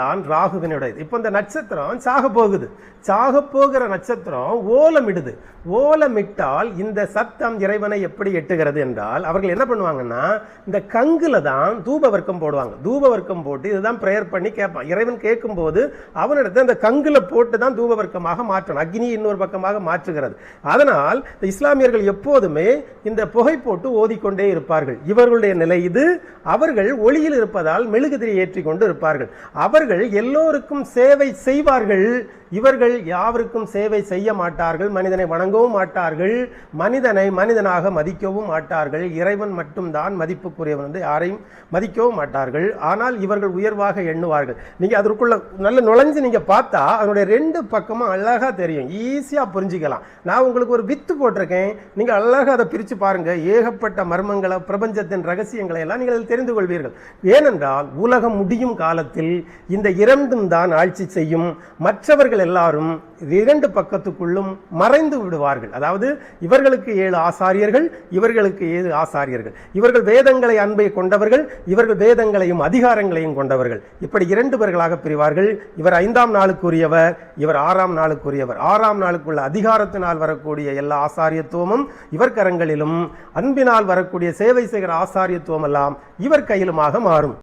தான் ராகுவினுடையது. இப்போ இந்த நட்சத்திரம் சாக போகுது சாக போகிற நட்சத்திரம் ஓலமிடுது. ஓலமிட்டால் இந்த சத்தம் இறைவனை எப்படி எட்டுகிறது என்றால் அவர்கள் என்ன பண்ணுவாங்கன்னா இந்த கங்குல தான் தூப வர்க்கம் போடுவாங்க. தூப வர்க்கம் போட்டு இதுதான் ப்ரேயர் பண்ணி கேட்பான் இறைவன் கேட்கும்போது அவனிடத்தை அந்த கங்குல போட்டு தான் தூப வர்க்கமாக மாற்றணும். அக்னி இன்னொரு பக்கமாக மாற்றுகிறது. அதனால் இந்த இஸ்லாமியர்கள் எப்போதுமே இந்த புகை போட்டு ஓதிக்கொண்டே இருப்பார்கள். இவர்களுடைய நிலை இது அவர்கள் ஒளியில் இருப்பதால் மெழுகுதிரி ஏற்றி கொண்டு இருப்பார்கள். அவர்கள் எல்லோருக்கும் சேவை செய்வார்கள். இவர்கள் யாவருக்கும் சேவை செய்ய மாட்டார்கள். மனிதனை வணங்கவும் மாட்டார்கள். மனிதனை மனிதனாக மதிக்கவும் மாட்டார்கள். இறைவன் மட்டும்தான் மதிப்புக்குரியவன் வந்து யாரையும் மதிக்கவும் மாட்டார்கள். ஆனால் இவர்கள் உயர்வாக எண்ணுவார்கள். நீங்கள் அதற்குள்ள நல்ல நுழைஞ்சு நீங்கள் பார்த்தா அதனுடைய ரெண்டு பக்கமும் அழகாக தெரியும். ஈஸியாக புரிஞ்சுக்கலாம். நான் உங்களுக்கு ஒரு வித்து போட்டிருக்கேன். நீங்கள் அழகாக அதை பிரித்து பாருங்கள் ஏகப்பட்ட மர்மங்களை பிரபஞ்சத்தின் ரகசியங்களை எல்லாம் நீங்கள் தெரிந்து கொள்வீர்கள். ஏனென்றால் உலகம் முடியும் காலத்தில் இந்த இரண்டும் தான் ஆட்சி செய்யும். மற்றவர்கள் எல்லாரும் இரண்டு பக்கத்துக்குள்ளும் மறைந்து விடுவார்கள். அதாவது இவர்களுக்கு ஏழு ஆசாரியர்கள் இவர்களுக்கு ஏழு ஆசாரியர்கள். இவர்கள் வேதங்களை அன்பை கொண்டவர்கள் இவர்கள் வேதங்களையும் அதிகாரங்களையும் கொண்டவர்கள். இப்படி இரண்டு பேர்களாக பிரிவார்கள். இவர் ஐந்தாம் நாளுக்குரியவர் இவர் ஆறாம் நாளுக்குரியவர். ஆறாம் நாளுக்குள்ள அதிகாரத்தினால் வரக்கூடிய எல்லா ஆசாரியத்துவமும் இவர் கரங்களிலும் அன்பினால் வரக்கூடிய சேவை செய்கிற ஆசாரியத்துவம் எல்லாம் இவர் கையிலுமாக மாறும்.